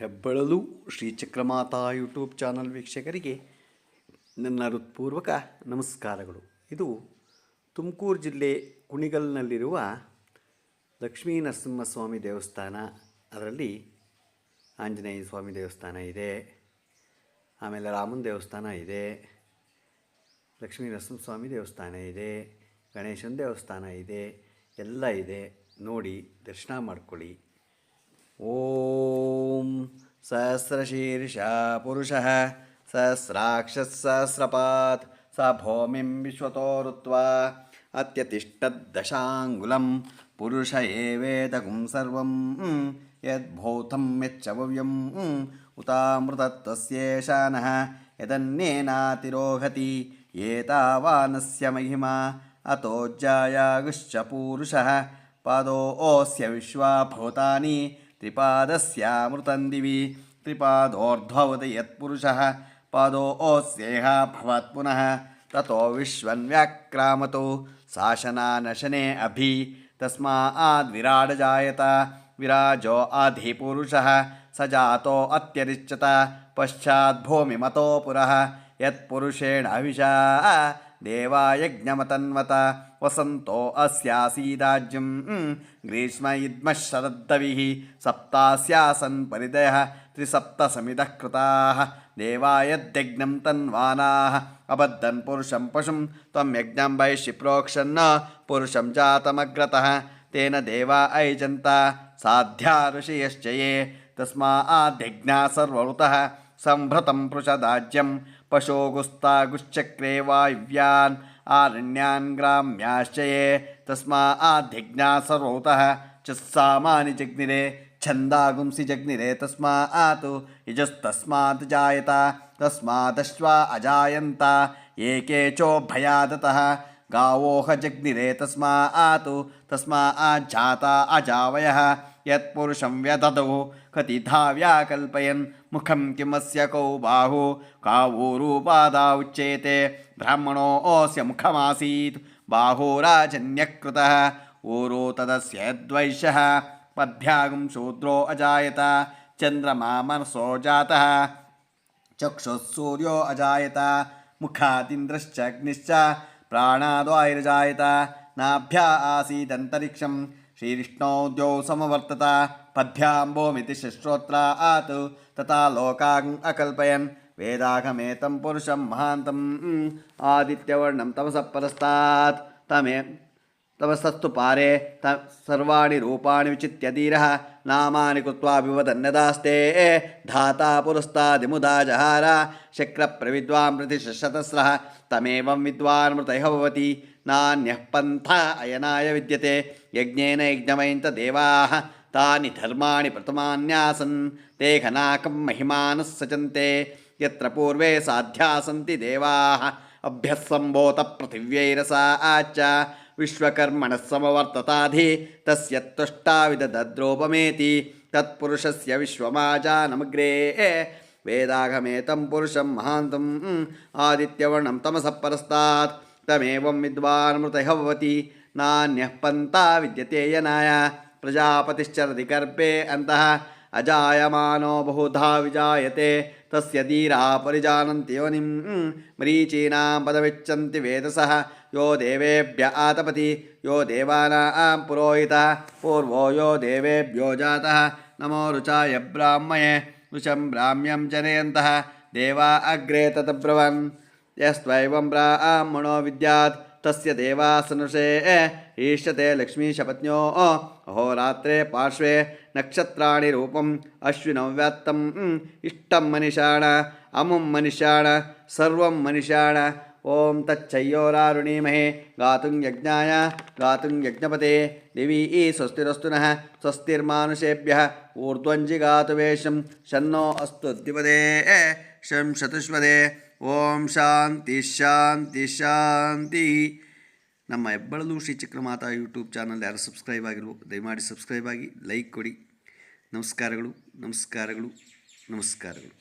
ಹೆಬ್ಬಳಲು ಶ್ರೀಚಕ್ರಮಾತಾ YouTube channel ವೀಕ್ಷಕರಿಗೆ ನನ್ನ ಹೃತ್ಪೂರ್ವಕ ನಮಸ್ಕಾರಗಳು. ಇದು ತುಮಕೂರು ಜಿಲ್ಲೆ ಕುಣಿಗಲ್ನಲ್ಲಿರುವ ಲಕ್ಷ್ಮೀ ನರಸಿಂಹಸ್ವಾಮಿ ದೇವಸ್ಥಾನ. ಅದರಲ್ಲಿ ಆಂಜನೇಯ ಸ್ವಾಮಿ ದೇವಸ್ಥಾನ ಇದೆ, ಆಮೇಲೆ ರಾಮನ ದೇವಸ್ಥಾನ ಇದೆ, ಲಕ್ಷ್ಮೀ ನರಸಿಂಹಸ್ವಾಮಿ ದೇವಸ್ಥಾನ ಇದೆ, ಗಣೇಶನ ದೇವಸ್ಥಾನ ಇದೆ, ಎಲ್ಲ ಇದೆ. ನೋಡಿ, ದರ್ಶನ ಮಾಡ್ಕೊಳ್ಳಿ. ఓం సహస్రశీర్ష పురుష సహస్రాక్షసహస్రపాత్ స భూమిం విశ్వతో రుత్వా అత్యతిష్టద్దశాంగులం పురుష ఏవేదగుం సర్వం యద్భూతం యచ్చవ్యం ఉతామృతత్వస్యేషాన యదన్నేనాతిరోహతి ఏతావానస్య మహిమా అతోజ్జాయాగుశ్చ పూరుష పదో ఓస్య విశ్వాభూతాని त्रिपादस्यामृतं दिवि त्रिपादोर्ध्ववति यत्पुरुषः। पादो ओस्येह भवत् पुनः। ततो विश्वन्व्याक्रामतो। शासनानशने अभि। तस्माद्विराडजायत विराजो आधिपुरुषः। स जातो अत्यरिच्यत पश्चाद्भूमिमतो पुरः। यत्पुरुषेण अविशा దేవాయజ్ఞమతన్వత వసంతో అస్యాసీరాజ్యం గ్రీష్మ ఇద్మ శరద్దవి సప్తాస్యాసన్ పరిదయ త్రిసప్తసమిద కృతా దేవాయద్యజ్ఞం తన్వానా. అబద్ధన్ పురుషం పశుం త్వం యజ్ఞం వై క్షిప్రోక్షన్న పురుషం జాతమగ్రత. తేన దేవా ఐజంత సాధ్యా ఋషియశ్చయే తస్మాద్యజ్ఞా సర్వృత सम्भृतं पृषदाज्यं पशोगुस्तागुश्चक्रे वायव्यान् आरण्यान् ग्राम्याश्चये तस्मा आधिज्ञासरोतः चस्सामानिजग्निरे छन्दागुंसि जग्निरे तस्मातु यजस्तस्मात् जायत तस्मादश्वा अजायन्त। एके चोभयादतः गावोह जग्निरे तस्मा आतु तस्मा आ अजावयः। यत्पुरुषं व्यददौ कतिधा व्याकल्पयन् मुखं किमस्य कौ बाहु कावूरूपादा उच्येते ब्राह्मणोऽस्य मुखमासीत् बाहुराजन्यकृतः ऊरो तदस्य यद्वैश्यः पद्भ्यागुं शूद्रो अजायत चन्द्रमा मनसो जातः चक्षुः सूर्यो अजायत मुखादिन्द्रश्च अग्निश्च प्राणाद्वायुर्जायत नाभ्या आसीदन्तरिक्षं श्रीविष्णोद्यौ समवर्तत। पद्भ्याम्बोमिति श्रोत्रात् तथा लोकान् अकल्पयन्। वेदाघमेतं पुरुषं महान्तम् आदित्यवर्णं तमसः परस्तात्। तमे तमस्तस्तु पारे। त सर्वाणि रूपाणि विचित्य धीरः। नामानि कृत्वा विवदन्यदास्ते धाता पुरस्तादिमुदा जहार। शक्रप्रविद्वां प्रति शतस्रः तमेवं विद्वान् मृतयः भवति। నాణ్యపంథ అయనాయ విద్యతే యజ్ఞేన యజ్ఞమైంత దేవా తాని ధర్మాణి ప్రథమాన్యాసన్ తే ఘనాకం మహిమానస్ సచంతే ఎత్ర పూర్వే సాధ్యా సంతి దేవా అభ్యస్సంభూత పృథివ్యైరసా ఆచ విశ్వకర్మణ సమవర్తతాధి తస్య తుష్టావిదద్రోపమేతి తత్పురుషస్య విశ్వమాజానమగ్రే వేదాఘమేతం పురుషం మహాంతం ఆదిత్యవర్ణం తమస పరస్తాత్ तमेवं विद्वान् भवति नान्यः पन्था विद्यते यनाय। प्रजापतिश्चरति गर्भे अन्तः अजायमानो बहुधा विजायते। तस्य धीराः योनिं मरीचीनां पदमिच्छन्ति वेदसः। यो देवेभ्य आतपति। यो देवानां पुरोहितः। पूर्वो यो देवेभ्यो जातः। नमो रुचाय ब्राह्मये ऋषं ब्राह्म्यं जनयन्तः। देवा अग्रे ततब्रवन् यस्त्वैवं ब्राह्मणो विद्यात् तस्य देवासनुषे ईष्यते लक्ष्मीशपत्न्यो अहोरात्रे पार्श्वे नक्षत्राणि रूपम् अश्विनौ व्यात्तम् इष्टं मनिषाण अमुं मनिषाण सर्वं मनिषाण ॐ तच्छय्योरारुणीमहे गातुं यज्ञाय गातुं यज्ञपते, दिवि ई स्वस्तिरस्तु नः, स्वस्तिर्मानुषेभ्यः ऊर्ध्वञ्जिगातुवेशं शन्नो अस्तु द्विपदे शं चतुष्पदे ಓಂ ಶಾಂತಿ ಶಾಂತಿ ಶಾಂತಿ. ನಮ್ಮ ಹೆಬ್ಬಳಲು ಶ್ರೀ ಚಕ್ರಮಾತಾ ಯೂಟ್ಯೂಬ್ ಚಾನಲ್ ಯಾರು ಸಬ್ಸ್ಕ್ರೈಬ್ ಆಗಿಲ್ವೋ ದಯಮಾಡಿ ಸಬ್ಸ್ಕ್ರೈಬ್ ಆಗಿ, ಲೈಕ್ ಕೊಡಿ. ನಮಸ್ಕಾರಗಳು ನಮಸ್ಕಾರಗಳು ನಮಸ್ಕಾರಗಳು.